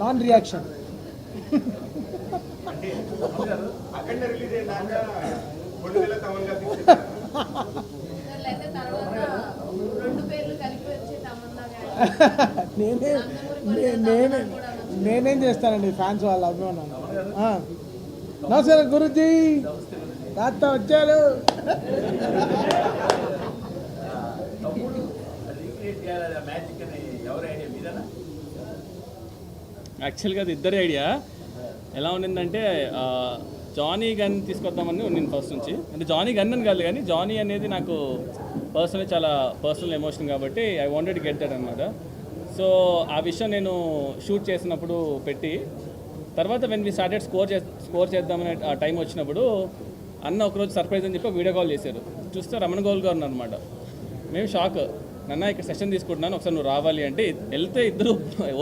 Non reaction నేనే నేనే నేనేం చేస్తానండి ఫ్యాన్స్ వాళ్ళ అభిమానాలు? నమస్కారం గురుజీ. తాత వచ్చారు. మ్యాజిక్ అని మీరేనా యాక్చువల్గా అది ఇద్దరి ఐడియా. ఎలా ఉండిందంటే జానీ గన్ తీసుకొద్దామని ఉండింది ఫస్ట్ నుంచి. అంటే జానీ గన్ అని కాదు కానీ జానీ అనేది నాకు పర్సనల్ చాలా పర్సనల్ ఎమోషన్ కాబట్టి ఐ వాంటెడ్ గెట్ దట్ అనమాట సో ఆ విషయం నేను షూట్ చేసినప్పుడు పెట్టి తర్వాత వెన్ వి స్టార్టెడ్ స్కోర్ చే స్కోర్ చేద్దామనే ఆ టైం వచ్చినప్పుడు అన్న ఒకరోజు సర్ప్రైజ్ అని చెప్పి వీడియో కాల్ చేశారు. చూస్తే రమణ గోల్ గారు అనమాట మేము షాక్ నన్న ఇక్కడ సెషన్ తీసుకుంటున్నాను ఒకసారి నువ్వు రావాలి అంటే వెళ్తే ఇద్దరు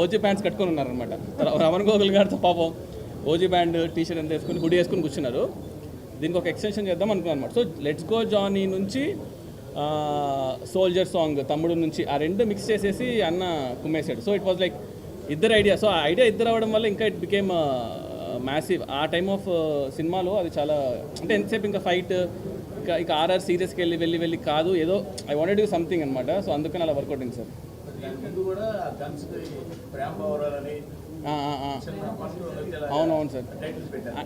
ఓజీ ప్యాంట్స్ కట్టుకొని ఉన్నారనమాట రమణ గోగుల్ గారితో పాపం ఓజీ బ్యాండ్ టీ షర్ట్ అంతా వేసుకుని హుడీ వేసుకుని కూర్చున్నారు. దీనికి ఒక ఎక్స్టెన్షన్ చేద్దాం అనుకున్నాను అనమాట సో లెట్స్ గో జానీ నుంచి సోల్జర్ సాంగ్ తమ్ముడు నుంచి ఆ రెండు మిక్స్ చేసేసి అన్న కుమ్మేశాడు. సో ఇట్ వాజ్ లైక్ ఇద్దరు ఐడియా సో ఆ ఐడియా ఇద్దరు అవ్వడం వల్ల ఇంకా ఇట్ బికేమ్ మ్యాసివ్ ఆ టైమ్ ఆఫ్ సినిమాలో అది చాలా అంటే ఎంతసేపు ఇంకా ఫైట్ ఇక ఆర్ఆర్ సీరియస్కి వెళ్ళి వెళ్ళి వెళ్ళి కాదు ఏదో ఐ వాంటెడ్ డూ సంథింగ్ అనమాట సో అందుకని అలా వర్కౌట్ అయింది సార్. అవునవును సార్.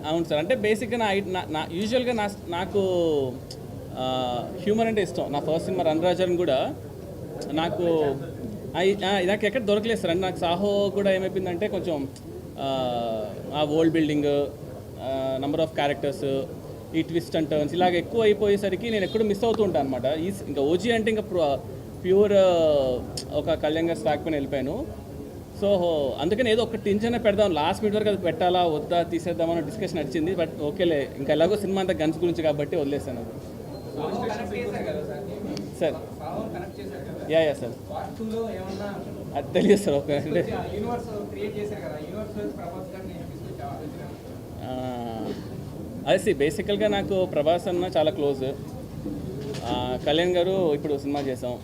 అవును సార్. అంటే బేసిక్గా నా నా- నా యూజువల్గా నా నాకు హ్యూమర్ అంటే ఇష్టం. నా ఫస్ట్ సినిమా రన్రాజన్ కూడా నాకు నాకు ఎక్కడ దొరకలేదు సార్. అంటే నాకు సాహో కూడా ఏమైపోయిందంటే కొంచెం ఆ, ఆ old building number of characters ఈ ట్విస్ట్ అండ్ టర్న్స్ ఇలాగ ఎక్కువ అయిపోయేసరికి నేను ఎక్కడో మిస్ అవుతూ ఉంటాను అనమాట ఈ ఇంకా ఓజీ అంటే ఇంకా ప్యూర్ ఒక కళ్యాణ్ గారి స్టాక్ పైన వెళ్ళిపోయాను. సో అందుకని ఏదో ఒక టించనే పెడదాం. లాస్ట్ మినిట్ వరకు అది పెట్టాలా వద్దా తీసేద్దామని డిస్కషన్ నడిచింది. బట్ ఓకేలే ఇంకా ఎలాగో సినిమా అంతా గన్స్ గురించి కాబట్టి వదిలేసాను సార్ యా యా సార్ అది తెలియదు సార్ ఓకే అదే సి బేసికల్గా నాకు ప్రభాస్ అన్న చాలా క్లోజ్ కళ్యాణ్ గారు ఇప్పుడు సినిమా చేసాం.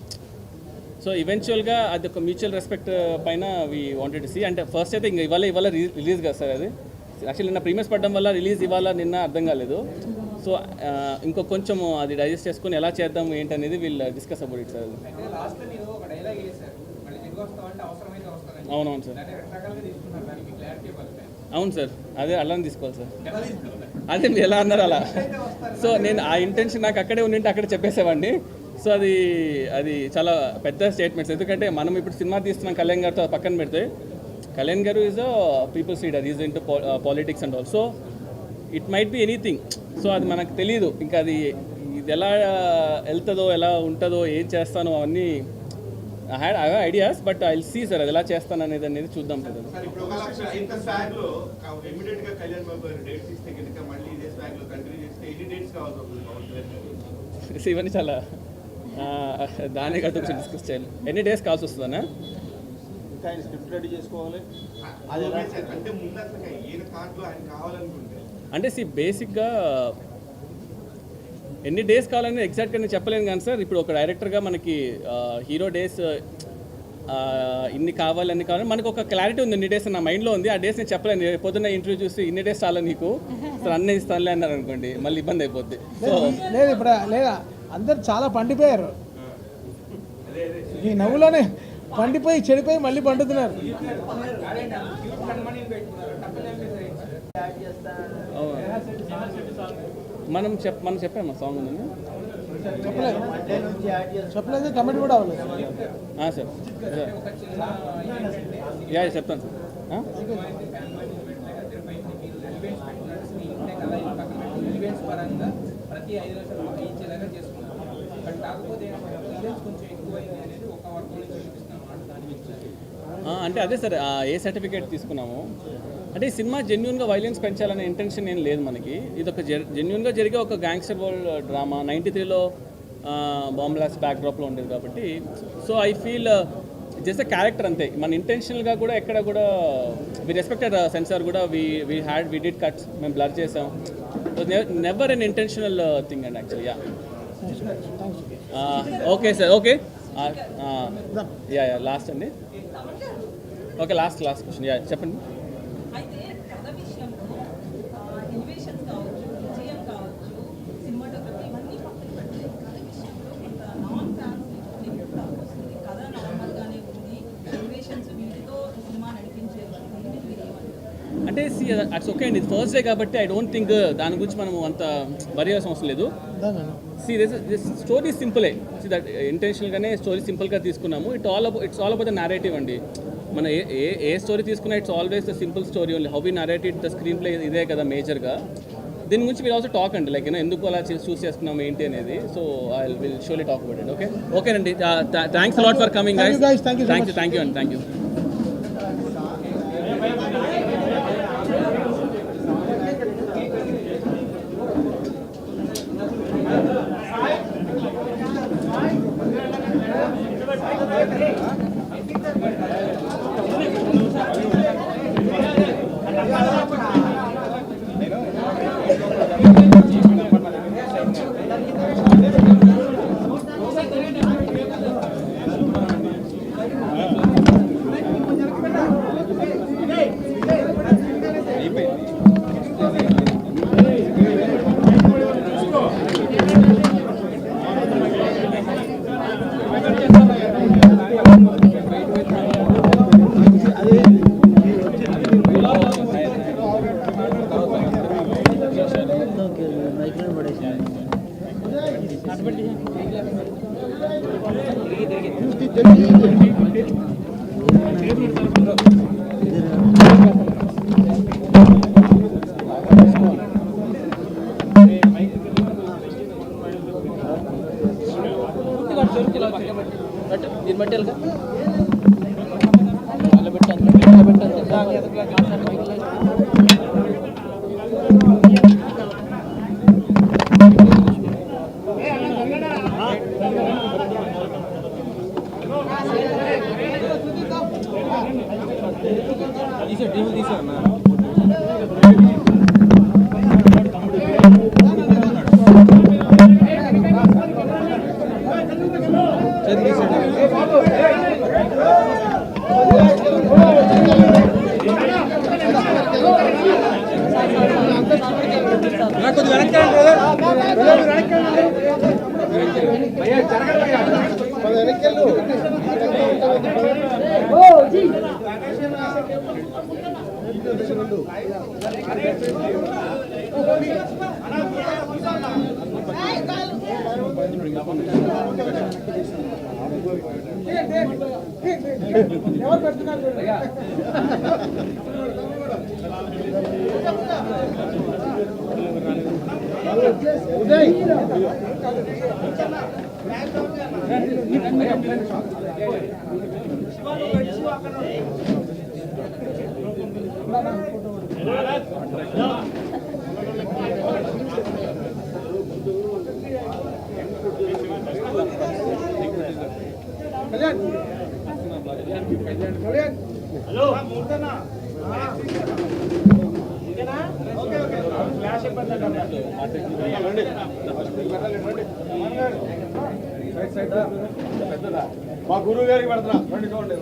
సో ఈవెన్చువల్గా అది ఒక మ్యూచువల్ రెస్పెక్ట్ పైన వి వాంటెడ్ సి అంటే ఫస్ట్ అయితే ఇంకా ఇవాళ ఇవాళ రిలీజ్ కదా సార్ అది. యాక్చువల్లీ నిన్న ప్రీమియర్స్ పడడం వల్ల రిలీజ్ ఇవాళ నిన్న అర్థం కాలేదు. సో ఇంకో కొంచెం అది డైజెస్ట్ చేసుకొని ఎలా చేద్దాం ఏంటనేది వీళ్ళు డిస్కస్ అబౌట్ ఇట్ సార్ అవునవును సార్. అవును సార్. అదే అలానే తీసుకోవాలి సార్. అదే మీరు ఎలా అన్నారు అలా? సో నేను ఆ ఇంటెన్షన్ నాకు అక్కడే ఉండింటే అక్కడ చెప్పేసేవాడిని. సో అది అది చాలా పెద్ద స్టేట్మెంట్స్ ఎందుకంటే మనం ఇప్పుడు సినిమా తీస్తున్నాం కళ్యాణ్ గారితో పక్కన పెడితే Kalyan garu is a people's leader is into politics and all so it might be anything so అది మనకు తెలియదు ఇంకా అది ఇది ఎలా వెళ్తుందో ఎలా ఉంటుందో ఏం చేస్తానో అవన్నీ I had I ideas but I see sir అది ఎలా చేస్తాను అనేది అనేది చూద్దాం సార్ ఇవన్నీ చాలా ఆ, దాని గట్టు కొంచెం డిస్కస్ చేయాలి. ఎన్ని డేస్ కావాల్సి వస్తుందన్నా? ఇంకా ఆయన స్క్రిప్ట్ రెడీ చేసుకోవాలి. అంటే సి బేసిక్గా ఎన్ని డేస్ కావాలని ఎగ్జాక్ట్గా నేను చెప్పలేను కానీ సార్ ఇప్పుడు ఒక డైరెక్టర్గా మనకి హీరో డేస్ ఇన్ని కావాలి అన్ని కావాలి మనకు ఒక క్లారిటీ ఉంది ఇన్ని డేస్ నా మైండ్లో ఉంది ఆ డేస్ నేను చెప్పలేను పొద్దున్న ఇంటర్వ్యూ చూసి ఇన్ని డేస్ చాలా నీకు సార్ అన్నీ ఇస్తానులే అన్నారు అనుకోండి మళ్ళీ ఇబ్బంది అయిపోద్ది లేదు ఇప్పుడు లేదా అందరు చాలా పండిపోయారు ఈ నవ్వులోనే పండిపోయి చెడిపోయి మళ్ళీ పండుతున్నారు మనం చెప్ మనం చెప్పామా సాంగ్ ఉందని? చెప్పలేదు. చెప్పలేదు కమెంట్ కూడా అవ్వలేదు. ఆ, సార్. యా చెప్తాను సార్. ఆ? ఈవెంట్స్ పరంగా ప్రతి ఐదు లక్షలు ఇచ్చేలాగా చేసుకున్నాం బట్ కాకపోతే ఈవెంట్స్ కొంచెం ఎక్కువైంది అనేది ఒక వర్క్ నుంచి అంటే అదే సార్ ఏ సర్టిఫికేట్ తీసుకున్నాము. అంటే ఈ సినిమా జెన్యున్గా వైలెన్స్ పెంచాలనే ఇంటెన్షన్ ఏం లేదు మనకి. ఇది ఒక జెన్యున్గా జరిగే ఒక గ్యాంగ్స్టర్ వరల్డ్ డ్రామా నైంటీ త్రీలో బాంబ్లాస్ బ్యాక్డ్రాప్లో ఉండేది కాబట్టి. So I feel just character అంతే. మన ఇంటెన్షనల్గా కూడా ఎక్కడ కూడా వి రెస్పెక్టెడ్ సెన్సార్ కూడా we we had we did cuts మేము బ్లర్ చేసాం. Never an intentional thing and actually yeah okay sir okay yeah yeah last అండి. Okay last last question yeah చెప్పండి. అంటే అట్స్ ఓకే అండి. ఫస్ట్ డే కాబట్టి I don't think దాని గురించి మనం అంత వరి అవసరం లేదు. సి దిస్ స్టోరీ సింపులే సి దట్ ఇంటెన్షనల్గానే స్టోరీ సింపుల్గా తీసుకున్నాము. It all about it's all about the narrative అండి. మన ఏ ఏ ఏ స్టోరీ తీసుకున్నా it's always the simple story only how we narrated the screenplay ఇదే కదా మేజర్గా దీని గురించి వీల్ ఆల్సో టాక్ అండి. లైక్ ఎందుకు అలా చూస్ చేసుకున్నాం ఏంటి అనేది. So I will solely talk about it okay ఓకేనండి thanks a lot for coming you guys. Thank you so thank you thank you అండి థ్యాంక్ యూ ఎవరు పెడుతున్నారు ఉదయ్. కళ్యాణ్ కళ్యాణ్ హలో మూర్తనా ఫ్లాష్ మా గురువు గారికి పెడుతున్నా రండి చూడండి.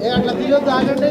ఏ అట్లా తీయొద్దు ఆగండి.